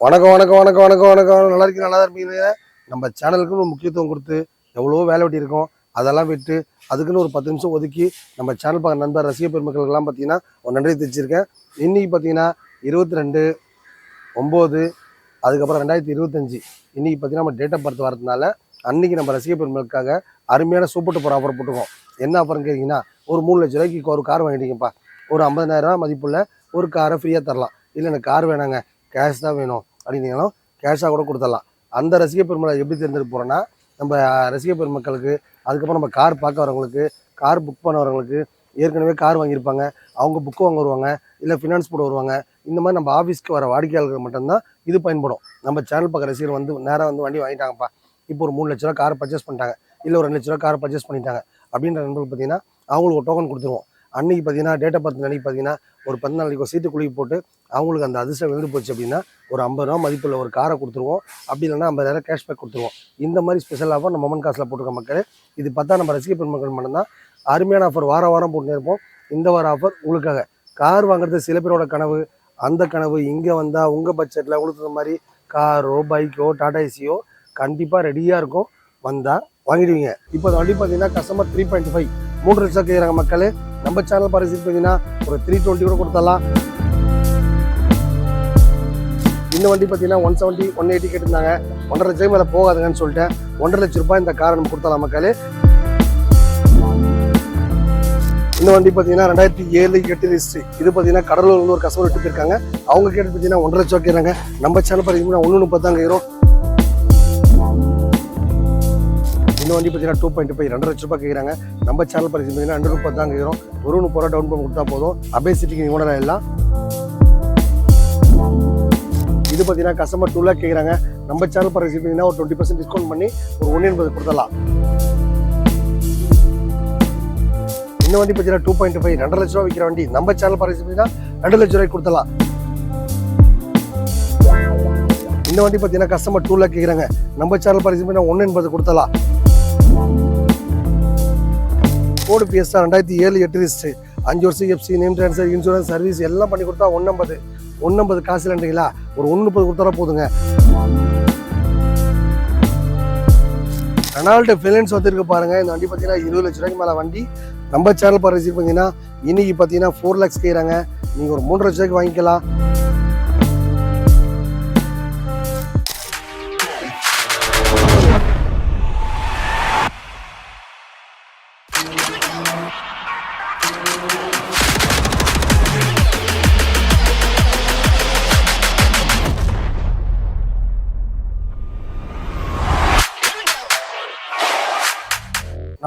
வணக்கம் வணக்கம் வணக்கம் வணக்கம் வணக்கம். நல்லா இருக்கீங்க நல்லா இருப்பீங்க நம்ம சேனலுக்கு ஒரு முக்கியத்துவம் கொடுத்து எவ்வளோ வேலை வெட்டி இருக்கோம். அதெல்லாம் விட்டு அதுக்குன்னு ஒரு பத்து நிமிஷம் ஒதுக்கி நம்ம சேனல் பார்க்க நண்பர் ரசிக பெருமக்களுக்கெல்லாம் பார்த்தீங்கன்னா ஒரு நன்றி தெரிஞ்சிருக்கேன் இன்னைக்கு பார்த்தீங்கன்னா இருபத்தி ரெண்டு ஒம்பது அதுக்கப்புறம் ரெண்டாயிரத்தி இருபத்தஞ்சி. இன்னைக்கு பார்த்தீங்கன்னா நம்ம டேட் ஆஃப் பர்த் வரதுனால அன்னைக்கு நம்ம ரசிக பெருமக்களுக்காக அருமையான சூப்பர் டூப்பர் ஆஃபர் போட்டுருக்கோம். என்ன ஆஃபர்னு கேட்டிங்கன்னா ஒரு மூணு லட்ச ரூபாய்க்கு ஒரு கார் வாங்கிட்டீங்கப்பா ஒரு 50000 ரூபாய் மதிப்புள்ள ஒரு காரை ஃப்ரீயாக தரலாம். இல்லை எனக்கு கார் வேணாங்க. கேஷ் தான் வேணும் அப்படின்னீங்கன்னா கேஷாக கூட கொடுத்துடலாம். அந்த ரசிக பெருமக்களை எப்படி தேர்ந்தெடுக்க போகிறோன்னா நம்ம ரசிக பெருமக்களுக்கு அதுக்கப்புறம் நம்ம கார் பார்க்க வரவங்களுக்கு கார் புக் பண்ண வரவங்களுக்கு ஏற்கனவே கார் வாங்கியிருப்பாங்க. அவங்க புக்கு வாங்க வருவாங்க இல்லை ஃபினான்ஸ் போட வருவாங்க. இந்த மாதிரி நம்ம ஆஃபீஸ்க்கு வர வாடிக்கையாளர்கள் மட்டும்தான் இது பயன்படும். நம்ம சேனல் பார்க்குற ரசிகர் வந்து நேராக வந்து வண்டி வாங்கிட்டாங்கப்பா. இப்போ ஒரு மூணு லட்ச ரூபா கார் பர்ச்சேஸ் பண்ணிட்டாங்க. இல்லை ஒரு ரெண்டு லட்ச ரூபா கார் பர்ச்சேஸ் பண்ணிட்டாங்க. அப்படின்ற நண்பர்கள் பார்த்தீங்கன்னா அவங்களுக்கு ஒரு டோக்கன் கொடுத்துருவோம். அன்னைக்கு பார்த்தீங்கன்னா டேட்டா பார்த்து அன்னைக்கு பார்த்தீங்கன்னா ஒரு பத்து நாளைக்கு சீட்டு குலுக்கி போட்டு அவங்களுக்கு அந்த அதிர்ஷ்டம் விழுந்து போச்சு அப்படின்னா ஒரு ஐம்பது ரூபா மதிப்புள்ள ஒரு காரை கொடுத்துருவோம். அப்படி இல்லைன்னா ஐம்பதாயிரம் கேஷ்பேக் கொடுத்துருவோம். இந்த மாதிரி ஸ்பெஷல் ஆஃபர் நம்ம மொமன் காசில் போட்டிருக்க மக்கள் இது பார்த்தா நம்ம ரசிக பெருமக்கள் மட்டும்தான். அருமையான ஆஃபர் வார வாரம் போட்டுனே இருப்போம். இந்த வார ஆஃபர் உங்களுக்காக. கார் வாங்குறது சில பேரோட கனவு அந்த கனவு இங்கே வந்தால் உங்கள் பட்ஜெட்டில் உங்களுக்கு மாதிரி காரோ பைக்கோ டாடா ஏசியோ கண்டிப்பாக ரெடியாக இருக்கும். வந்தால் வாங்கிடுவீங்க. இப்போ வண்டி பார்த்தீங்கன்னா கஸ்டமர் த்ரீ பாயிண்ட் ஃபைவ் மூன்று லட்சம் கேட்குறாங்க மக்களே. நம்ம சேனல் பரிசு பார்த்தீங்கன்னா ஒரு த்ரீ டுவெண்ட்டி கூட கொடுத்துடலாம். இந்த வண்டி பார்த்தீங்கன்னா ஒன் செவன்ட்டி ஒன் எயிட்டி கேட்டிருந்தாங்க. ஒன்றரை லட்சம் மேலே போகாதுங்கன்னு சொல்லிட்டேன். ஒன்றரை லட்ச ரூபாய் இந்த காரை நம்ம கொடுத்தலாம் மக்களே. இந்த வண்டி பார்த்தீங்கன்னா ரெண்டாயிரத்தி ஏழு எட்டு ஹிஸ்ட்ரி இது பார்த்தீங்கன்னா கடலூர்ல ஒரு கஸ்டமர் விட்டு போயிருக்காங்க அவங்க கேட்டு பார்த்தீங்கன்னா ஒன்றரை லட்சம் கேட்குறாங்க நம்ம சேனல் பார்த்தீங்கன்னா ஒன்று முப்பத்தாங்க இருக்கும் இந்த வண்டி பார்த்தீங்கன்னா டூ பாயிண்ட் ஃபைவ் ரெண்டு லட்ச ரூபாய் கேட்குறாங்க நம்ம சேனல் பரிசு பார்த்தீங்கன்னா ரெண்டு ரூபாய் தான் கேட்குறோம் ஒரு முப்பது ரூபா டவுன் பண்ணி கொடுத்தா போதும். அபேசிட்டிக்கு ஓனர் எல்லாம் இது பார்த்தீங்கன்னா கஸ்டமர் டூ லேக் கேட்குறாங்க நம்ம சேனல் பரிசு பார்த்தீங்கன்னா ஒரு டுவெண்ட்டி பர்சன்ட் டிஸ்கவுண்ட் பண்ணி ஒரு ஒன்று எண்பது கொடுத்தலாம் இந்த வண்டி பார்த்தீங்கன்னா டூ பாயிண்ட் ஃபைவ் ரெண்டு லட்ச ரூபா விற்கிற வண்டி. நம்ம சேனல் பரிசு பார்த்தீங்கன்னா ரெண்டு லட்ச ரூபாய்க்கு கொடுத்துடலாம். இந்த வண்டி பார்த்தீங்கன்னா கஸ்டமர் டூ லேக் கேட்குறாங்க நம்ம சேனல் பரிசு பார்த்தீங்கன்னா ஒன்று எண்பது கொடுத்தலாம் கோடு பிஎஸ்ஆர் ரெண்டாயிரத்தி ஏழு எட்டு லிஸ்ட்டு அஞ்சு வருஷம் FC name transfer insurance service எல்லாம் பண்ணி கொடுத்தா ஒன்னம்பது ஒன்னம்பது காசு இல்லைன்றீங்களா ஒரு ஒன்று முப்பது கொடுத்தா போதுங்க. ரெனால்டு ஃபினான்ஸ் வந்துருக்கு பாருங்கள் இந்த வண்டி பார்த்தீங்கன்னா இருபது லட்ச ரூபாய்க்கு மேலே வண்டி. நம்ம சேனல் பாரு ரிசீவ் பார்த்தீங்கன்னா இன்றைக்கி பார்த்தீங்கன்னா ஃபோர் லேக்ஸ் கேட்குறாங்க. நீங்கள் ஒரு மூன்று லட்ச ரூபாய்க்கு வாங்கிக்கலாம்.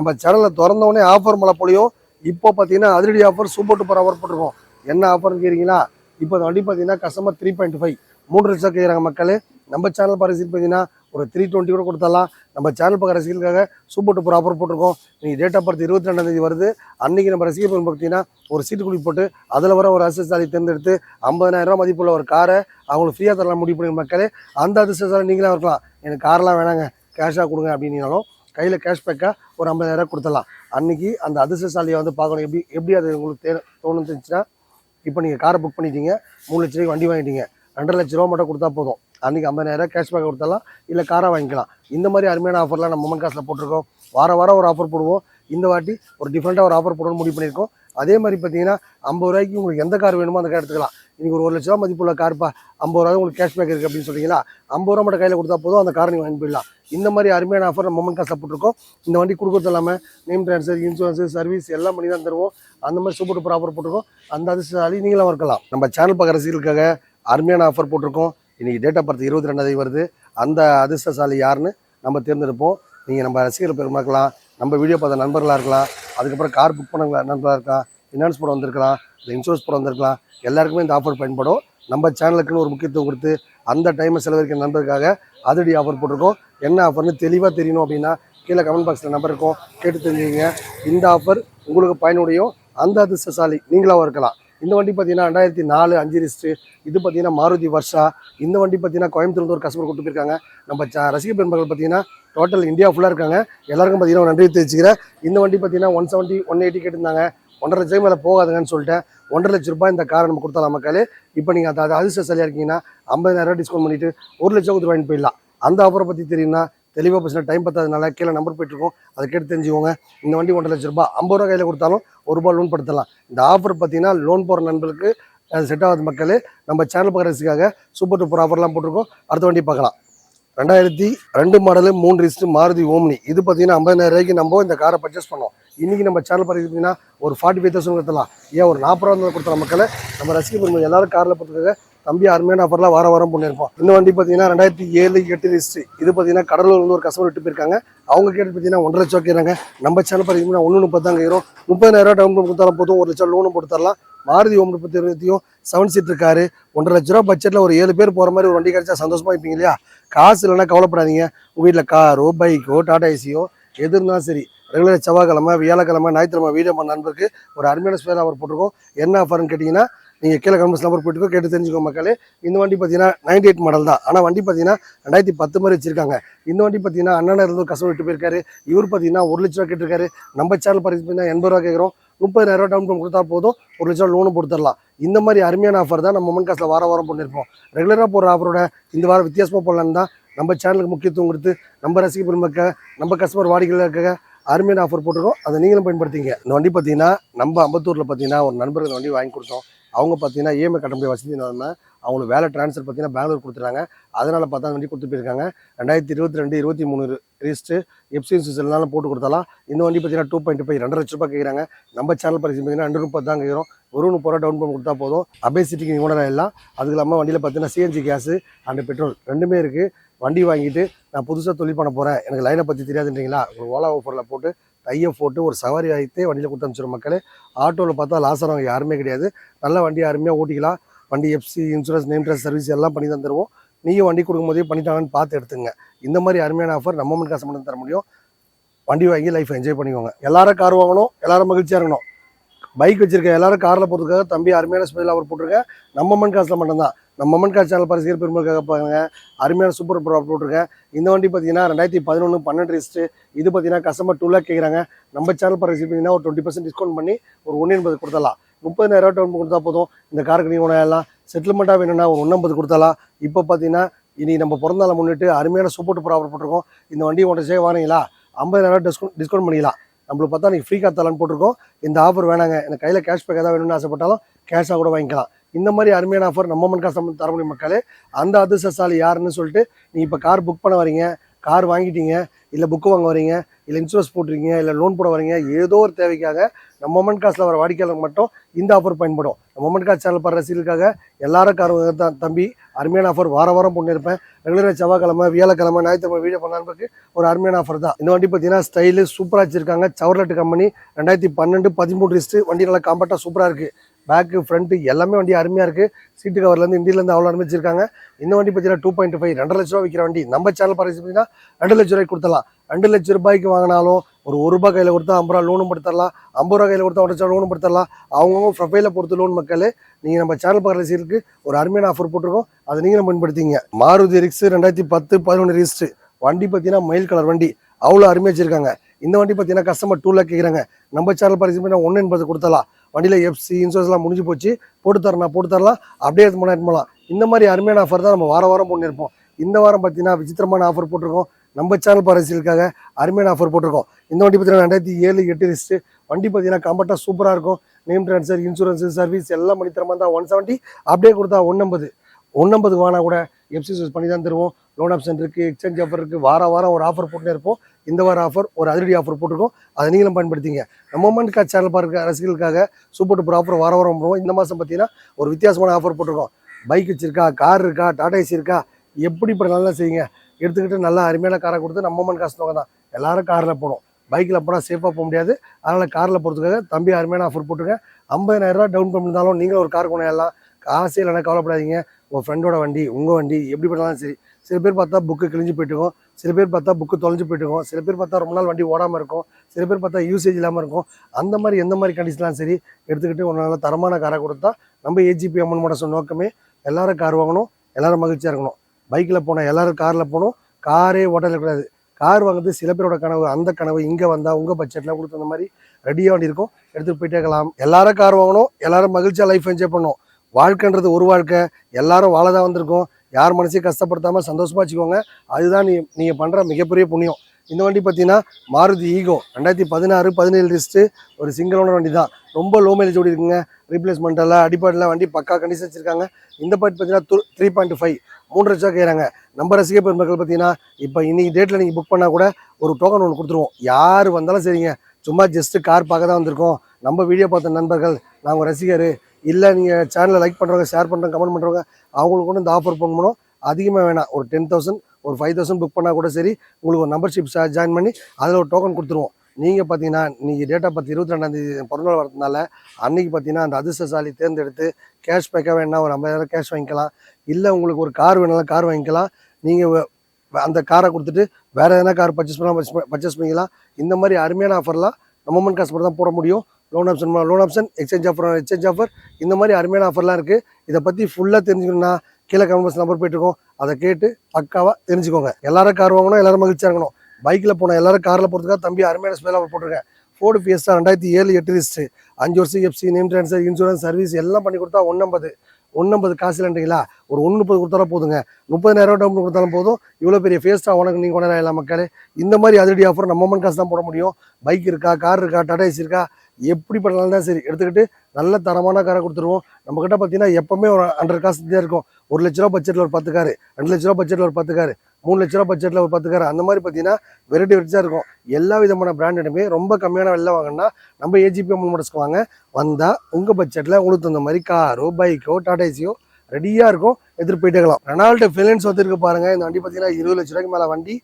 நம்ம சேனலில் திறந்தவொடனே ஆஃபர் மழை பொழியும் இப்போ பார்த்தீங்கன்னா அதிரடி ஆஃபர் சூப்பர் டூப்பர் ஆஃபர் போட்டிருக்கோம். என்ன ஆஃபர்னு கேறீங்களா இப்போ இந்த வண்டி பார்த்தீங்கன்னா கஸ்டமர் த்ரீ பாயிண்ட் ஃபைவ் மூன்று லட்சம் கேட்குறாங்க மக்கள். நம்ம சேனல் பரிசீல் பார்த்தீங்கன்னா ஒரு த்ரீ டுவெண்ட்டி கூட கொடுத்துடலாம். நம்ம சேனல் பக்கம் ரசிகளுக்காக சூப்பர் டூப்பர் ஆஃபர் போட்டிருக்கோம். நீங்கள் டேட் ஆஃப் பர்த் இருபத்தி ரெண்டாம் தேதி வருது. அன்றைக்கி நம்ம ரசிகர் பெரும் பார்த்தீங்கன்னா ஒரு சீட்டு குழி போட்டு அதில் வர ஒரு அதிர்ஷ்டசாலி தேர்ந்தெடுத்து ஐம்பதாயிரம் மதிப்புள்ள ஒரு காரை அவங்களுக்கு ஃப்ரீயாக தரலாம் முடிவு பண்ணி மக்களே. அந்த அதிர்ஷ்டசாலை நீங்களாக இருக்கலாம் எனக்கு காரெலாம் வேணாங்க. கேஷாக கொடுங்க அப்படின்னாலும் கையில் கேஷ்பேக்காக ஒரு ஐம்பதாயிரம் கொடுத்துடலாம். அன்றைக்கி அந்த அதிர்ஷ்டசாலியை வந்து பார்க்கணும். எப்படி எப்படி அது உங்களுக்கு தே தோணுன்னு இப்போ நீங்கள் காரை புக் பண்ணிட்டீங்க மூணு லட்ச ரூபாய்க்கு வண்டி வாங்கிட்டீங்க. ரெண்டரை லட்ச ரூபா மட்டும் கொடுத்தா போதும். அன்றைக்கி ஐம்பதாயிரம் கேஷ்பேக் கொடுத்தலாம் இல்லை காரை வாங்கிக்கலாம். இந்த மாதிரி அருமையான ஆஃபர்லாம் நம்ம மொமன் காசில் போட்டிருக்கோம். வார வாரம் ஒரு ஆஃபர் போடுவோம். இந்த வாட்டி ஒரு டிஃப்ரெண்ட்டாக ஒரு ஆஃபர் போடணும்னு முடிவு பண்ணியிருக்கோம். அதே மாதிரி பார்த்தீங்கன்னா ஐம்பது ரூபாய்க்கு உங்களுக்கு எந்த கார் வேணுமோ அந்த கார் எடுத்துக்கலாம். இன்றைக்கி ஒரு ஒரு லட்ச ரூபா மதிப்புள்ள கார்ப்பா ஐம்பது ரூபா உங்களுக்கு கேஷ்பேக் இருக்குது அப்படின்னு சொன்னீங்களா ஐம்பது ரூபா மட்டும் கையில் கொடுத்தா போதும் அந்த காரை நீங்கள் வாங்கி போயிடலாம். இந்த மாதிரி அருமையான ஆஃபர் நம்ம மொமெண்ட் காசு போட்டிருக்கோம் இந்த வண்டி கொடுக்கறது இல்லாமல் நேம் ட்ரான்ஸ்ஃபர் இன்சூரன்ஸு சர்வீஸ் எல்லாம் பண்ணி தான் தருவோம். அந்த மாதிரி சூப்பர் டூப்பர் ஆஃபர் போட்டிருக்கோம். அந்த அதிர்ஷ்டசாலி நீங்களும் இருக்கலாம். நம்ம சேனல் பார்க்குற ரசிகளுக்காக அருமையான ஆஃபர் போட்டிருக்கோம். இன்றைக்கி டேட் ஆஃப் பர்த் இருபத்தி ரெண்டாவது வருது. அந்த அதிர்ஷ்டசாலி யாருன்னு நம்ம தேர்ந்தெடுப்போம். நீங்கள் நம்ம ரசிகர் பெருமாக்கலாம் நம்ம வீடியோ பார்த்த நண்பர்களாக இருக்கலாம். அதுக்கப்புறம் கார் புக் பண்ண நண்பர்களாக இருக்கலாம். ஃபினான்ஸ் போட வந்திருக்கலாம். இல்லை இன்சூரன்ஸ் போட வந்திருக்கலாம். எல்லாருக்குமே இந்த ஆஃபர் பயன்படும். நம்ம சேனலுக்குன்னு ஒரு முக்கியத்துவம் கொடுத்து அந்த டைமை செலவழிக்கிற நண்பருக்காக அதிரடி ஆஃபர் போட்டிருக்கோம். என்ன ஆஃபர்னு தெளிவாக தெரியணும் அப்படின்னா கீழே கமெண்ட் பாக்ஸில் நம்பர் இருக்கும். கேட்டு தெரிஞ்சுக்கங்க. இந்த ஆஃபர் உங்களுக்கு பயனுடையும். அந்த அதிர்ஷ்டசாலி நீங்களாகவும் இருக்கலாம். இந்த வண்டி பார்த்தீங்கன்னா ரெண்டாயிரத்தி நாலு அஞ்சு ரிஸ்ட்டு இது பார்த்தீங்கன்னா மாருதி வர்ஷா. இந்த வண்டி பார்த்தீங்கன்னா கோயம்புத்தூர்லேருந்து ஒரு கஸ்டமர் கொடுத்துருக்காங்க நம்ம ச- ரசிக பெருமக்கள் பார்த்தீங்கன்னா டோட்டல் இந்தியா ஃபுல்லாக இருக்காங்க. எல்லாருக்கும் பார்த்தீங்கன்னா ஒரு நன்றி தெரிவிச்சுக்கிறேன். இந்த வண்டி பார்த்தீங்கன்னா ஒன் செவன்ட்டி ஒன் எயிட்டி கேட்டிருந்தாங்க. ஒன்றரை லட்சம் மேலே போகாதுங்கன்னு சொல்லிட்டேன். ஒன்றரை லட்ச ரூபாய் இந்த காரை நம்ம கொடுத்தலாம் மக்களே இப்போ நீங்கள் அது அதிர்ஷ்டசாலியாக இருக்கீங்கன்னா ஐம்பதாயிரம் டிஸ்கவுண்ட் பண்ணிவிட்டு ஒரு லட்சம் கொடுத்து வாங்கி போயிடலாம். அந்த ஆஃபரை பற்றி தெரியும்னா தெளிவாக பேசினா டைம் பத்தாதனால கீழே நம்பர் போயிட்டுருக்கோம் அதை கேட்டு தெரிஞ்சுக்கோங்க. இந்த வண்டி ஒன்றரை லட்ச ரூபாய் ஐம்பது ரூபா கையில் கொடுத்தாலும் ஒரு ரூபாய் லோன் படுத்தலாம். இந்த ஆஃபர் பார்த்தீங்கன்னா லோன் போகிற நண்பர்களுக்கு அது செட் ஆகாத மக்களே நம்ம சேனல் பார்க்குறதுக்காக சூப்பர் டூப்பர் ஆஃபர்லாம் போட்டிருக்கோம். அடுத்த வண்டி பார்க்கலாம். ரெண்டாயிரத்தி ரெண்டு மாடலு மூணு ரிஸ்ட் மாருதி ஓம்னி. இது பார்த்தீங்கன்னா ஐம்பதாயிரம் ரூபாய்க்கு நம்ம இந்த காரை பர்ச்சேஸ் பண்ணோம். இன்றைக்கி நம்ம சேனல் பார்த்தீங்கன்னா ஒரு ஃபார்ட்டி ஃபைவ் தௌசண்ட் கொடுத்தலாம் ஏன் ஒரு நாற்பது ரூபா கொடுத்தல மக்களை? நம்ம ரசிக்க பெருமை எல்லாரும் காரில் பார்த்துருக்காங்க தம்பி அருமையான ஆஃபர்லாம் வார வாரம் பண்ணியிருப்போம். இந்த வண்டி பார்த்தீங்கன்னா ரெண்டாயிரத்தி ஏழு எட்டு ரிஸ்ட் இது பார்த்தீங்கன்னா கடலூர் வந்து ஒரு கஸ்டமர் விட்டு போயிருக்காங்க. அவங்க கேட்டு பார்த்தீங்கன்னா ஒன்றரை லட்சம் கேட்குறாங்க. நம்ம சேனல் பார்த்தீங்கன்னா ஒன்று முப்பத்தாங்க கேட்குறோம். முப்பதாயிரம் டவுன் பேமெண்ட் கொடுத்தாலும் போதும். ஒரு லட்சம் லோனும் போட்டு தரலாம். மாருதி ஓம் முப்பத்தி இருபத்தியும் செவன் சீட் இருக்காரு ஒன்றரை லட்ச ரூபா பட்ஜெட்டில் ஒரு ஏழு பேர் போகிற மாதிரி ஒரு வண்டி கிடைச்சா சந்தோஷமா இருப்பீங்க இல்லையா? காசு இல்லைன்னா கவலைப்படாதீங்க. உங்கள் வீட்டில் காரோ பைக்கோ டாடா ஏசியோ எது இருந்தாலும் சரி. ரெகுலர் செவ்வாய்க்கிழமை வியாழக்கிழமை ஞாயிற்றுக்கிழமை வீடியோ பண்ண நண்பருக்கு ஒரு அருமையான ஸ்பேர் அவர் போட்டிருக்கோம். என்ன ஆஃபர்னு கேட்டிங்கன்னா நீங்கள் கீழே கம்பஸ் நம்பர் போட்டுக்கோ கேட்டு தெரிஞ்சுக்கோ மக்களே. இந்த வண்டி பார்த்தீங்கன்னா நைன்டி எயிட் மாடல் தான். ஆனால் வண்டி பார்த்தீங்கன்னா ரெண்டாயிரத்தி பத்து மாதிரி வச்சிருக்காங்க. இந்த வண்டி பார்த்தீங்கன்னா அண்ணன் இருந்து ஒரு விட்டு போயிருக்காரு. இவர் பார்த்தீங்கன்னா ஒரு லட்ச ரூபா கேட்டிருக்காரு. நம்ம சேனல் பார்த்தீங்கன்னா எண்பது ரூபா கேட்குறோம் முப்பதாயிரம் ரூபா டவுன் பேமெண்ட் கொடுத்தா போதும். ஒரு லட்ச ரூபா லோனு கொடுத்துடலாம். இந்த மாதிரி அருமையான ஆஃபர் தான் நம்ம மண் காசில் வார வாரம் பண்ணியிருப்போம் ரெகுலராக போகிற ஆஃபரோட இந்த வாரம் வித்தியாசமாக போடலான்னு தான் நம்ம சேனலுக்கு முக்கியத்துவம் கொடுத்து நம்ம ரசிக பெருமக்க நம்ம கஸ்டமர் வாடிக்கையாளருக்காக அருமையான ஆஃபர் போட்டிருக்கோம். அதை நீங்களும் பயன்படுத்திங்க. இந்த வண்டி பார்த்தீங்கன்னா நம்ம அம்பத்தூரில் பார்த்தீங்கன்னா ஒரு நண்பர் இந்த வண்டி வாங்கி கொடுத்தோம். அவங்க பார்த்தீங்கன்னா இஎம்ஐ கட்ட முடிய வசதி இல்லாமல் அவங்களுக்கு வேலை ட்ரான்ஸ்ஃபர் பார்த்தீங்கன்னா பெங்களூர் கொடுத்துட்டாங்க. அதனால் பார்த்தா வண்டி கொடுத்து போயிருக்காங்க. ரெண்டாயிரத்தி இருபத்தி ரெண்டு இருபத்தி மூணு ரிஸ்ட்டு எஃப்சி எல்லாம் போட்டு கொடுத்தாலாம். இந்த வண்டி பார்த்தீங்கன்னா டூ பாயிண்ட் ஃபைவ் ரெண்டரை லட்ச ரூபாய் கேட்குறாங்க நம்ம சேனல் பரிசு பார்த்தீங்கன்னா ரெண்டு முப்பது தான் கேட்குறோம் ஒரு முப்பது ரூபா டவுன் பேமெண்ட் கொடுத்தா போதும். அபேசிட்டிக்கு ஓனர் எல்லாம் அதுக்கு இல்லாமல் வண்டியில் பார்த்தீங்கன்னா சிஎன்ஜி கேஸு அண்ட் பெட்ரோல் ரெண்டுமே இருக்குது வண்டி வாங்கிட்டு நான் புதுசாக தொழில் பண்ண போகிறேன் எனக்கு லைனை பற்றி தெரியாதுன்றீங்களா? ஒரு ஓலா ஓஃபரில் போட்டு தையை போட்டு ஒரு சவாரி ஆகிட்டு வண்டியில் கொடுத்து அனுப்பிச்சிடும் மக்களே. ஆட்டோவில் பார்த்தா லாஸ் யாருமே கிடையாது. நல்ல வண்டி அருமையாக ஓட்டிக்கலாம். வண்டி எஃப்சி இன்சூரன்ஸ் நேம் ட்ரெஸ் சர்வீஸ் எல்லாம் பண்ணி தந்துடுவோம் நீங்கள் வண்டி கொடுக்கும்போதே பண்ணிட்டாங்கன்னு பார்த்து எடுத்துங்க. இந்த மாதிரி அருமையான ஆஃபர் நம்ம மண் காசு மட்டும் தர முடியும். வண்டி வாங்கி லைஃப் என்ஜாய் பண்ணிக்கோங்க. எல்லாரும் கார் வாங்கணும். எல்லாரும் மகிழ்ச்சியாக இருக்கணும். பைக் வச்சுருக்கேன் எல்லாரும் காரில் போகிறதுக்காக தம்பி அருமையான ஸ்பெஷல் அவர் போட்டிருக்கேன் நம்ம மண் காசில் மட்டும்தான். நம்ம மம்மன் கார் சேனல் பரிசுகிற பெருமைக்காக பாருங்க. அருமையான சூப்பர் ப்ராப் போட்டிருக்கேன் இந்த வண்டி பார்த்தீங்கன்னா ரெண்டாயிரத்தி பதினொன்று பன்னெண்டு ரிஸ்ட்டு இது பார்த்தீங்கன்னா கஸ்டமர் டூ லேக் கேட்குறாங்க நம்ம சேனல் பரிசு பார்த்தீங்கன்னா ஒரு டுவெண்ட்டி பர்சன்ட் டிஸ்கவுண்ட் பண்ணி ஒரு ஒன்று எண்பது கொடுத்தலாம் முப்பதாயிரம் டவுன் கொடுத்தா போதும். இந்த காருக்கு நீங்கள் ஒன்றாயிரம் செட்டில்மெண்ட்டாக வேணும்னா ஒரு ஒன்றம்பது கொடுத்தலாம் இப்போ பார்த்தீங்கன்னா இனி நம்ம பிறந்தால முன்னிட்டு அருமையான சூப்பர் ப்ராப்பர் போட்டிருக்கோம். இந்த வண்டி ஒன்றை செய்ய வாங்கிங்களா ஐம்பதாயிரம் டிஸ்கவுண்ட் டிஸ்கவுண்ட் பண்ணிக்கலாம். நம்மளுக்கு பார்த்தா நீங்கள் ஃப்ரீ காத்தாலான்னு போட்டிருக்கோம். இந்த ஆஃபர் வேணாங்க. எனக்கு கையில் கேஷ் பேக் ஏதாவது வேணும்னு ஆசைப்பட்டாலும் கேஷாக கூட வாங்கிக்கலாம். இந்த மாதிரி அருமையான ஆஃபர் நம்ம மண் காசு தர முடியும் மக்களே. அந்த அதிர்ஷ்டசாலி யாருன்னு சொல்லிட்டு நீங்கள் இப்போ கார் புக் பண்ண வரீங்க கார் வாங்கிட்டீங்க இல்லை புக்கு வாங்க வரீங்க இல்லை இன்சூரன்ஸ் போட்டுருக்கீங்க இல்லை லோன் போட வரீங்க ஏதோ ஒரு தேவைக்காக நம்ம மொமெண்ட் காசில் வர வாடிக்கையாளருக்கு மட்டும் இந்த ஆஃபர் பயன்படும். நம்ம மொமெண்ட் காசு சேனல் படுற ரசிகளுக்காக எல்லாரும் கார் தான் தம்பி அருமையான ஆஃபர் வார வாரம் பண்ணியிருப்பேன் ரெகுலராக செவ்வாய்க்கிழமை வியாழக்கிழமை ஞாயிற்றுக்கிழமை வீடியோ பண்ணாருக்கு ஒரு அருமையான ஆஃபர் தான். இந்த வண்டி பார்த்தீங்கன்னா ஸ்டைலு சூப்பராக வச்சிருக்காங்க. சவர்லெட் கம்பெனி ரெண்டாயிரத்தி பன்னெண்டு பதிமூணு லிஸ்ட்டு வண்டி நல்லா காம்பேக்டாக சூப்பராக இருக்குது பேக்கு ஃப்ரண்ட்டு எல்லாமே வண்டி அருமையாக இருக்குது சீட்டு கவர்லேருந்து இந்தியிலேருந்து அவ்வளோ அனுப்பிச்சிருக்காங்க இந்த வண்டி பார்த்தீங்கன்னா டூ பாயிண்ட் ஃபைவ் ரெண்டு லட்ச ரூபா விற்கிற வண்டி. நம்ம சேனல் பரிசு பார்த்தீங்கன்னா ரெண்டு லட்ச ரூபாய்க்கு கொடுத்தலாம் ரெண்டு லட்ச ரூபாய்க்கு வாங்கினாலும் ஒரு ஒரு ரூபாய் கையில் கொடுத்தா ஐம்பது ரூபா லோனும் படுத்தரலாம். ஐம்பது ரூபா கையில் கொடுத்தா ஒரு லோனும் படுத்தரலாம். அவங்கவுங்க ப்ரொஃபைலை பொறுத்து லோன் மக்களே நீங்கள் நம்ம சேனல் பார்க்குற இருக்கு ஒரு அருமையான ஆஃபர் போட்டிருக்கோம். அதை நீங்களும் பயன்படுத்திங்க. மாருதி ரிக்ஸ் ரெண்டாயிரத்தி பத்து பதினொன்று ரிஸ்ட்டு வண்டி பார்த்தீங்கன்னா மயில் கலர் வண்டி. அவ்வளோ அருமையாக வச்சிருக்காங்க. இந்த வண்டி பார்த்தீங்கன்னா கஸ்டமர் டூ லேக் கேட்குறாங்க நம்ம சேனல் பரிசு பண்ணால் ஒன்று என்பது கொடுத்தலாம் வண்டியில் எஃப்சி இன்சூரன்ஸ்லாம் முடிஞ்சு போச்சு. போட்டு தரலாம் போட்டு தரலாம். அப்படியே எடுத்து போனால் போகலாம் இந்த மாதிரி அருமையான ஆஃபர் தான் நம்ம வார வாரம் பண்ணியிருப்போம் இந்த வாரம் பார்த்தீங்கன்னா விசித்திரமான ஆஃபர் போட்டிருக்கோம். நம்ம சேனல் பரிசீலுக்காக அருமையான ஆஃபர் போட்டிருக்கோம். இந்த வண்டி பார்த்தீங்கன்னா ரெண்டாயிரத்தி ஏழு எட்டு லிஸ்ட்டு வண்டி பார்த்தீங்கன்னா கம்பர்ட்டாக சூப்பராக இருக்கும். நேம் ட்ரான்ஸ்ஃபர் இன்சூரன்ஸ் சர்வீஸ் எல்லாம் பண்ணி தான் ஒன் செவன்ட்டி அப்படியே கொடுத்தா ஒன்னம்பது ஒன்னம்பது வாங்கினா கூட எஃப்சி பண்ணி தான் தருவோம். லோன் ஆப்ஷன் இருக்குது எக்ஸ்சேஞ்ச் ஆஃபர் இருக்குது வார வாரம் ஒரு ஆஃபர் போட்டுனே இருப்போம். இந்த வார ஆஃபர் ஒரு அதிரடி ஆஃபர் போட்டிருக்கோம். அதை நீங்களும் பயன்படுத்திங்க. நம்ம மொமெண்ட் கார் சேனல் பார்க்க ரசிகர்களுக்காக சூப்பர் டூப்பர் ஆஃபர் வார வாரம் போடுவோம். இந்த மாதம் பார்த்தீங்கன்னா ஒரு வித்தியாசமான ஆஃபர் போட்டிருக்கோம். பைக் வச்சிருக்கா கார் இருக்கா டாடா ஏசி இருக்கா எப்படி இப்போ நல்லா செய்யுங்க. எடுத்துக்கிட்டு நல்லா அருமையான காரை கொடுத்து நம்ம மண் காசு தான் எல்லாரும் காரில் போகணும். பைக்கில் போனால் சேஃபாக போக முடியாது. அதனால் காரில் போகிறதுக்காக தம்பி அருமையான ஆஃபர் போட்டுருங்க. ஐம்பதாயிரரூவா டவுன் பேமெண்ட் இருந்தாலும் ஒரு கார் கொண்டு எல்லாம் காசே இல்லைன்னா கவலைப்படாதீங்க. உங்கள் ஃப்ரெண்டோட வண்டி உங்கள் வண்டி எப்படி பண்ணாலும் சரி. சில பேர் பார்த்தா புக்கு கிழிஞ்சு போயிட்டுருக்கோம். சில பேர் பார்த்தா புக்கு தொலைஞ்சு போயிட்டுருக்கோம். சில பேர் பார்த்தா ரொம்ப நாள் வண்டி ஓடாமல் இருக்கும். சில பேர் பார்த்தா யூசேஜ் இல்லாமல் இருக்கும். அந்த மாதிரி எந்த மாதிரி கண்டிஷன்லாம் சரி எடுத்துக்கிட்டு ஒரு நல்ல தரமான காரை கொடுத்தா நம்ம ஏஜிபி அம்மன் மோட நோக்கமே எல்லாரும் கார் வாங்கணும் எல்லாரும் மகிழ்ச்சியாக இருக்கணும். பைக்கில் போனால் எல்லோரும் காரில் போகணும். காரே ஓட்டலில் கூடாது. கார் வாங்குறது சில பேரோட கனவு அந்த கனவு இங்கே வந்தால் உங்கள் பட்ஜெட்டில் கொடுத்த அந்த மாதிரி ரெடியாக வண்டி இருக்கும். எடுத்துகிட்டு போயிட்டே இருக்கலாம். எல்லாரும் கார் வாங்கணும் எல்லாரும் மகிழ்ச்சியாக லைஃப் என்ஜாய் பண்ணணும். வாழ்க்கைன்றது ஒரு வாழ்க்கை. எல்லாரும் வாழ தான் வந்திருக்கோம். யார் மனசையும் கஷ்டப்படுத்தாமல் சந்தோஷமாக வச்சுக்கோங்க. அதுதான் நீ நீங்கள் பண்ணுற மிகப்பெரிய புண்ணியம். இந்த வண்டி பார்த்தீங்கன்னா மாருதி ஈகோ. ரெண்டாயிரத்தி பதினாறு பதினேழு லிஸ்ட்டு ஒரு சிங்கிள் ஓனர் வண்டி தான் ரொம்ப லோ மைலேஜ் ஓடி இருக்குங்க ரீப்ளேஸ்மெண்ட்டெல்லாம் அடிப்பாடில் வண்டி பக்கா கண்டிஷன் வச்சிருக்காங்க. இந்த பாட்டு பார்த்தீங்கன்னா த்ரீ பாயிண்ட் ஃபைவ் மூன்று லட்சம் கேட்குறாங்க நம்ம ரசிக பெருமக்கள் பார்த்தீங்கன்னா இப்போ இன்றைக்கி டேட்டில் நீங்கள் புக் பண்ணால் கூட ஒரு டோக்கன் ஒன்று கொடுத்துருவோம். யார் வந்தாலும் சரிங்க. சும்மா ஜஸ்ட்டு கார் பார்க்க தான் வந்திருக்கோம். நம்ம வீடியோ பார்த்த நண்பர்கள் நாங்கள் ரசிகர் இல்லை நீங்கள் சேனலை லைக் பண்ணுறவங்க ஷேர் பண்ணுறவங்க கமெண்ட் பண்ணுறவங்க அவங்களுக்கு கூட இந்த ஆஃபர் பண்ணணும் அதிகமாக வேணாம். ஒரு டென் தௌசண்ட் ஒரு ஃபைவ் தௌசண்ட் புக் பண்ணால் கூட சரி உங்களுக்கு ஒரு மெம்பர்ஷிப் ஜாயின் பண்ணி அதில் ஒரு டோக்கன் கொடுத்துருவோம். நீங்கள் பார்த்தீங்கன்னா நீங்கள் டேட்டா பத்து இருபத்தி ரெண்டாந்தேதி பிறந்தநாள் வரதுனால அன்றைக்கி பார்த்தீங்கன்னா அந்த அதிர்ஷ்டசாலி தேர்ந்தெடுத்து கேஷ் பேக்காக வேணா ஒரு ஐம்பதாயிரம் கேஷ் வாங்கிக்கலாம். இல்லை உங்களுக்கு ஒரு கார் வேணாலும் கார் வாங்கிக்கலாம். நீங்கள் அந்த காரை கொடுத்துட்டு வேறு எதனா கார் பர்ச்சேஸ் பண்ணால் பர்ச்சேஸ் பண்ணிக்கலாம் இந்த மாதிரி அருமையான ஆஃபர்லாம் நம்ம மன் காசு தான் போட முடியும். Loan option loan option exchange offer exchange offer இந்த மாதிரி அருமையான ஆஃபர்லாம் இருக்குது இதை பற்றி ஃபுல்லாக தெரிஞ்சுக்கணும்னா கீழே கமெண்ட்ஸ் நம்பர் போயிட்டுருக்கோம். அதை கேட்டு பக்காவாக தெரிஞ்சுக்கோங்க. எல்லாரும் கார் வாங்கணும் எல்லாரும் மகிழ்ச்சியாக இருக்கணும். பைக்கில் போனோம் எல்லாரும் காரில் போகிறதுக்காக தம்பி அருமையான ஸ்பெல் ஆஃபர் போட்டிருக்கேன். ஃபோர்டு ஃபியஸ்டா ரெண்டாயிரத்தி ஏழு எட்டு லிஸ்ட்டு அஞ்சு வருஷம் FC name transfer insurance service எல்லாம் பண்ணி கொடுத்தா ஒன்றம்பது ஒன்னம்பது காசு இல்லைன்றீங்களா? ஒரு ஒன்று முப்பது கொடுத்தாலும் போதுங்க. முப்பதாயிரம் டவுன் கொடுத்தாலும் போதும். இவ்வளோ பெரிய ஃபேஸ்ட்டாக உனக்கு நீங்கள் கொண்டாட இல்லை மக்களே. இந்த மாதிரி அதிரடி ஆஃபர் நம்ம மண் காசு தான் போட முடியும். பைக் இருக்கா கார் இருக்கா டாடா ஏசி இருக்கா எப்படி பண்ணாலும் தான் சரி. எடுத்துக்கிட்டு நல்ல தரமான காரை கொடுத்துருவோம். நம்மக்கிட்ட பார்த்தீங்கன்னா எப்போவுமே ஒரு ஹண்ட்ரட் காசு தான் இருக்கும். ஒரு லட்ச ரூபா பட்ஜெட்டில் ஒரு பத்து காரு ரெண்டு லட்ச ரூபா பட்ஜெட்டில் ஒரு பத்து காரு மூணு லட்ச ரூபா பட்ஜெட்டில் ஒரு பத்து அந்த மாதிரி பார்த்தீங்கன்னா வெரைட்டி வெரைட்டியாக இருக்கும். எல்லா விதமான பிராண்டடுமே ரொம்ப கம்மியான வெளில வாங்கினா நம்ம ஏஜிபி அம்மன் மோட்டர்ஸ்க்கு வாங்க. வந்தால் உங்கள் பட்ஜெட்டில் உங்களுக்கு தகுந்த மாதிரி காரோ பைக்கோ டாடாசியோ ரெடியாக இருக்கும். எடுத்துகிட்டு போயிட்டே இருக்கலாம். ரெனால்டு ஃபிலின்ஸ் வந்துருக்கு பாருங்க. இந்த வண்டி பார்த்தீங்கன்னா இருபது லட்ச ரூபாய்க்கு மேலே வண்டி.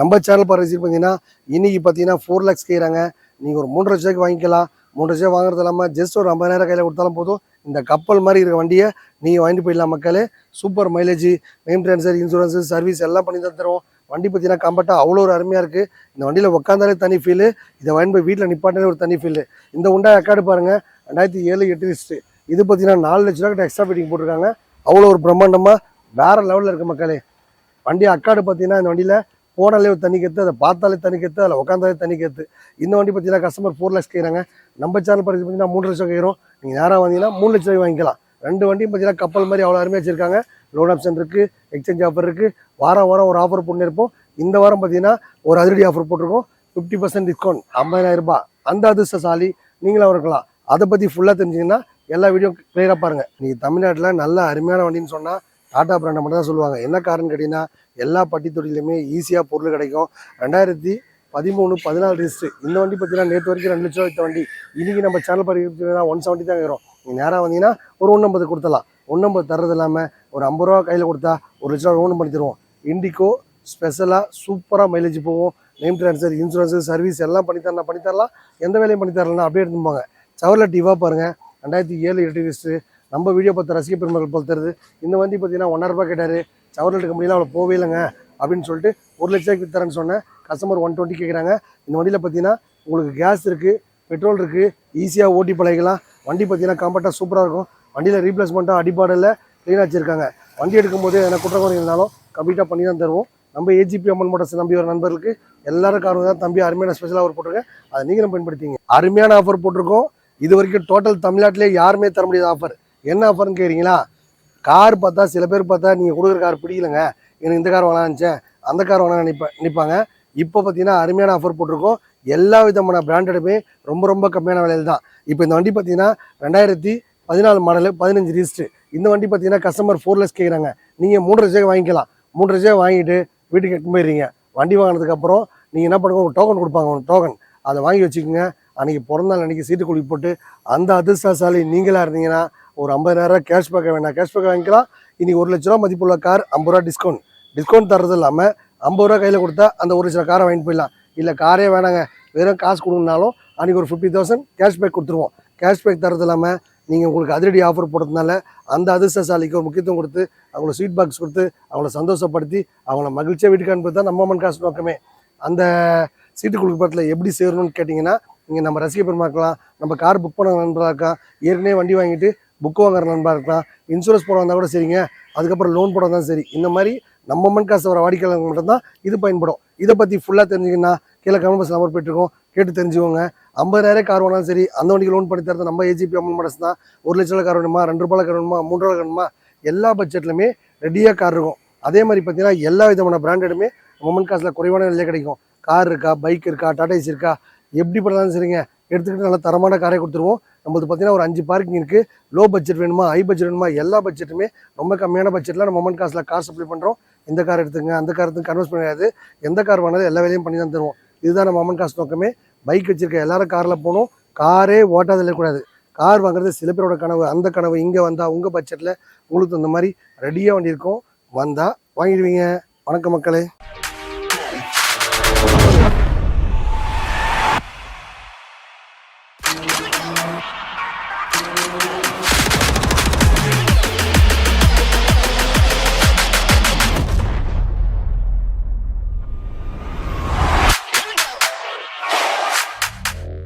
நம்ம சேனல் பாரு பார்த்தீங்கன்னா இன்னைக்கு பார்த்தீங்கன்னா ஃபோர் லேக்ஸ் கேட்குறாங்க நீங்கள் ஒரு மூன்று லட்ச ரூபாய்க்கு வாங்கிக்கலாம். மூன்று லட்சம் வாங்குறது இல்லாமல் ஜஸ்ட் ஒரு ஐம்பதாயிரம் கையில் கொடுத்தாலும் போதும். இந்த கப்பல் மாதிரி இருக்கிற வண்டியை நீங்கள் வாங்கிட்டு போயிடலாம் மக்களே. Super mileage main insurance service எல்லாம் பண்ணி தான் தருவோம். வண்டி பார்த்தீங்கன்னா கம்பர்ட்டாக அவ்வளோ ஒரு அருமையாக இருக்குது இந்த வண்டியில் உட்காந்தாலே தனி ஃபீலு இதை வாங்கி போய் வீட்டில் நிப்பாட்டினாலே ஒரு தனி ஃபீலு இந்த உண்டா அக்காடு பாருங்கள் ரெண்டாயிரத்தி ஏழு எட்டு லிஸ்ட்டு இது பார்த்தீங்கன்னா நாலு லட்ச ரூபா கிட்ட எக்ஸ்ட்ரா ஃபிட்டிங் போட்டிருக்காங்க. அவ்வளோ ஒரு பிரம்மாண்டமாக வேறு லெவலில் இருக்குது மக்களே. வண்டி அக்காடு பார்த்தீங்கன்னா இந்த வண்டியில் போனாலே தண்ணி கற்று அதை பார்த்தாலே தண்ணி கற்று அதில் உட்காந்தாலே தண்ணி கற்று இந்த வண்டி பார்த்தீங்கன்னா கஸ்டமர் ஃபோர் லேக்ஸ் கேட்குறாங்க நம்ம சேனல் பரிசு பார்த்தீங்கன்னா மூணு லட்சம் கேட்குறோம் நீங்கள் நேராக வந்தீங்கன்னா மூணு லட்சம் வாங்கிக்கலாம். ரெண்டு வண்டியும் பார்த்தீங்கன்னா கப்பல் மாதிரி அவ்வளோ அருமையாக வச்சிருக்காங்க. லோன் ஆப்ஷன் இருக்குது எக்ஸ்சேஞ்ச் ஆஃபர் இருக்குது வாரம் வாரம் ஒரு ஆஃபர் பண்ணியிருப்போம் இந்த வாரம் பார்த்தீங்கன்னா ஒரு அதிரடி ஆஃபர் போட்டிருக்கோம். ஃபிஃப்டி பர்சன்ட் டிஸ்கவுண்ட் ஐம்பதாயிரம் ரூபாய். அந்த அதிர்ஷ்டசாலி நீங்களும் இருக்கலாம். அதை பற்றி ஃபுல்லாக தெரிஞ்சிங்கன்னா எல்லா வீடியோ கிளியராக பாருங்கள் நீங்கள் தமிழ்நாட்டில் நல்ல அருமையான வண்டின்னு சொன்னால் டாடா பிராண்டை மட்டும் தான் சொல்லுவாங்க. என்ன காரணம் கேட்டிங்கன்னா எல்லா பட்டி ஈஸியாக பொருள் கிடைக்கும். ரெண்டாயிரத்தி பதிமூணு பதினாலு ரிஜிஸ்ட்ரு இந்த வண்டி பார்த்தீங்கன்னா நேற்று வரைக்கும் ரெண்டு லட்சம் வைத்த வண்டி. இன்றைக்கி நம்ம சேனல் பரிசுனா ஒன் செவன்ட்டி தான் கேட்குறோம் நீங்கள் நேராக வந்தீங்கன்னா ஒரு ஒன்றம்பது கொடுத்தலாம் ஒன்றம்பது தர்றது இல்லாமல் ஒரு ஐம்பது ரூபா கையில் கொடுத்தா ஒரு லட்ச ரூபா லோன் பண்ணி தருவோம் இண்டிகோ ஸ்பெஷலாக சூப்பராக மைலேஜ் போவோம் நேம் ட்ரான்ஸ்ஃபர் இன்சூரன்ஸு சர்வீஸ் எல்லாம் பண்ணி தரலாம் பண்ணி தரலாம் எந்த வேலையும் பண்ணி தரலாம் அப்படியே எடுத்துப்பாங்க சவரில் டிவா பாருங்கள் ரெண்டாயிரத்தி ஏழு எட்டு ரிஜிஸ்ட்ரு நம்ம வீடியோ பார்த்து ரசிக பெருமக்கள் போல் தருது இந்த வண்டி பார்த்தீங்கன்னா ஒன்றரை ரூபாய் கேட்டார். சவர்லெட் கம்பெனியில் அவ்வளோ போவே இல்லைங்க அப்படின்னு சொல்லிட்டு ஒரு லட்சம் தரேன்னு சொன்னேன். கஸ்டமர் ஒன் டுவெண்ட்டி கேட்குறாங்க இந்த வண்டியில் பார்த்தீங்கன்னா உங்களுக்கு கேஸ் இருக்குது பெட்ரோல் இருக்குது ஈஸியாக ஓட்டி பழகிக்கலாம். வண்டி பார்த்தீங்கன்னா கம்ஃபர்ட்டாக சூப்பராக இருக்கும். வண்டியில் ரீப்ளேஸ்மெண்ட்டாக அடிப்பாடில் க்ளீனாக வச்சுருக்காங்க. வண்டி எடுக்கும்போது என்ன குற்றக்குறை இருந்தாலும் கம்ப்ளீட்டாக பண்ணி தான் தருவோம். நம்ம ஏஜிபி அம்மன் மோட்டர்ஸ் நம்பி ஒரு நண்பர்களுக்கு எல்லாரும் காரணம் தான் தம்பி அருமையான ஸ்பெஷல் ஆஃபர் போட்டிருக்கேன். அதை நீங்களும் பயன்படுத்திங்க. அருமையான ஆஃபர் போட்டிருக்கோம். இது வரைக்கும் டோட்டல் தமிழ்நாட்டிலே யாருமே தர முடியாத ஆஃபர் என்ன ஆஃபர்னு கேட்குறீங்களா கார் பார்த்தா சில பேர் பார்த்தா நீங்கள் கொடுக்குற கார் பிடிக்கலங்க. எனக்கு இந்த கார் வாங்கலாம் நினச்சேன். அந்த கார் வாங்கலாம் நினைப்பேன் நிற்பாங்க இப்போ பார்த்தீங்கன்னா அருமையான ஆஃபர் போட்டிருக்கோம். எல்லா விதமான பிராண்டடுமே ரொம்ப ரொம்ப கம்மியான விலையில் தான் இப்போ இந்த வண்டி பார்த்தீங்கன்னா ரெண்டாயிரத்தி பதினாலு மாடலு பதினஞ்சு ரிஜிஸ்ட்ரு இந்த வண்டி பார்த்தீங்கன்னா கஸ்டமர் ஃபோர்லெஸ் கேட்குறாங்க நீங்கள் மூன்றரை லட்சம் வாங்கிக்கலாம். மூன்றரை லட்சம் வாங்கிட்டு வீட்டுக்கு எட்டு போயிடுறீங்க வண்டி வாங்கினதுக்கப்புறம் நீங்கள் என்ன பண்ணுங்க ஒரு டோக்கன் கொடுப்பாங்க ஒரு டோக்கன் அதை வாங்கி வச்சுக்கோங்க. அன்றைக்கி பிறந்தாள் அன்றைக்கி சீட்டு குழி போட்டு அந்த அதிர்ஷ்டசாலி நீங்களாக இருந்தீங்கன்னா ஒரு ஐம்பதாயிரம் கேஷ்பேக்கை வேணாம். கேஷ் பேக்கை வாங்கிக்கலாம். இன்றைக்கி ஒரு லட்ச ரூபா மதிப்புள்ள கார் ஐம்பது ரூபா டிஸ்கவுண்ட் டிஸ்கவுண்ட் தர்றது இல்லாமல் ஐம்பது ரூபா கையில் கொடுத்தா அந்த ஒரு லட்சம் காரை வாங்கிட்டு போயிடலாம். இல்லை காரே வேணாங்க. வெறும் காசு கொடுங்கனாலும் அன்றைக்கி ஒரு ஃபிஃப்டி தௌசண்ட் கேஷ் பேக் கொடுத்துருவோம். கேஷ் பேக் தரது இல்லாமல் நீங்கள் உங்களுக்கு அதிரடி ஆஃபர் போடுறதுனால அந்த அதிர்ஷ்டசாலிக்கு ஒரு முக்கியத்துவம் கொடுத்து அவங்கள ஸ்வீட் பாக்ஸ் கொடுத்து அவங்கள சந்தோஷப்படுத்தி அவங்கள மகிழ்ச்சியாக வீட்டுக்கு அனுப்பி தான் நம்ம மண் காசு நோக்கமே. அந்த சீட்டு குழுப்பத்தில் எப்படி சேரணும்னு கேட்டிங்கன்னா நீங்கள் நம்ம ரசிக பெருமாக்கலாம் நம்ம கார் புக் பண்ண நண்பராக இருக்கா ஏற்கனவே வண்டி வாங்கிட்டு புக் வாங்குற நண்பா இருக்கலாம் இன்சூரன்ஸ் போட வந்தால் கூட சரிங்க. அதுக்கப்புறம் லோன் போட வந்தாலும் சரி. இந்த மாதிரி நம்ம மண் காசு வர வாடிக்கையாளர்கள் மட்டும்தான் இது பயன்படும். இதை பற்றி ஃபுல்லாக தெரிஞ்சுக்கணும்னா கீழே கமெண்ட் பஸ் நம்பர் போயிட்டுருக்கோம் கேட்டு தெரிஞ்சுக்கோங்க. ஐம்பதாயிரம் கார் வேணாலும் சரி அந்த வண்டிக்கு லோன் பண்ணி தரது நம்ம ஏஜிபி அமௌண்ட் மடஸ் தான். ஒரு லட்ச ரூபா கார் வேணுமா? ரெண்டு ரூபாய் கார் வேணுமா? மூன்று ரூபாய் வேணுமா? எல்லா பட்ஜெட்லையுமே ரெடியாக கார் இருக்கும். அதே மாதிரி பார்த்தீங்கன்னா எல்லா விதமான பிராண்டடுமே மொமெண்ட் காசில் குறைவான விலையிலே கிடைக்கும். கார் இருக்கா? பைக் இருக்கா? டாடா ஏசி இருக்கா? எப்படி பண்ணாலும் சரிங்க. எடுத்துக்கிட்டு நல்ல தரமான காரை கொடுத்துருவோம். நம்மளுக்கு பார்த்தீங்கன்னா ஒரு அஞ்சு பார்க்கிங் இருக்குது லோ பட்ஜெட் வேணுமா ஹை பட்ஜெட் வேணுமா எல்லா பட்ஜெட்டுமே ரொம்ப கம்மியான பட்ஜெட்டில் நம்ம மொமெண்ட் காசில் கார் சப்ளை பண்ணுறோம் இந்த கார் எடுத்துங்க அந்த கார் எடுத்து கன்வெர்ஸ் பண்ணாது எந்த கார் வேணாலும் எல்லா வேலையும் பண்ணி தான் தருவோம். இதுதான் நம்ம மொமெண்ட் காசு நோக்கமே. பைக் வச்சிருக்க எல்லாரும் காரில் போகணும். காரே ஓட்டாதில் இருக்கக்கூடாது. கார் வாங்குறது சில பேரோட கனவு அந்த கனவு இங்கே வந்தால் உங்கள் பட்ஜெட்டில் உங்களுக்கு அந்த மாதிரி ரெடியாக வண்டி இருக்கும். வந்தால் வாங்கிடுவீங்க. வணக்கம் மக்களே.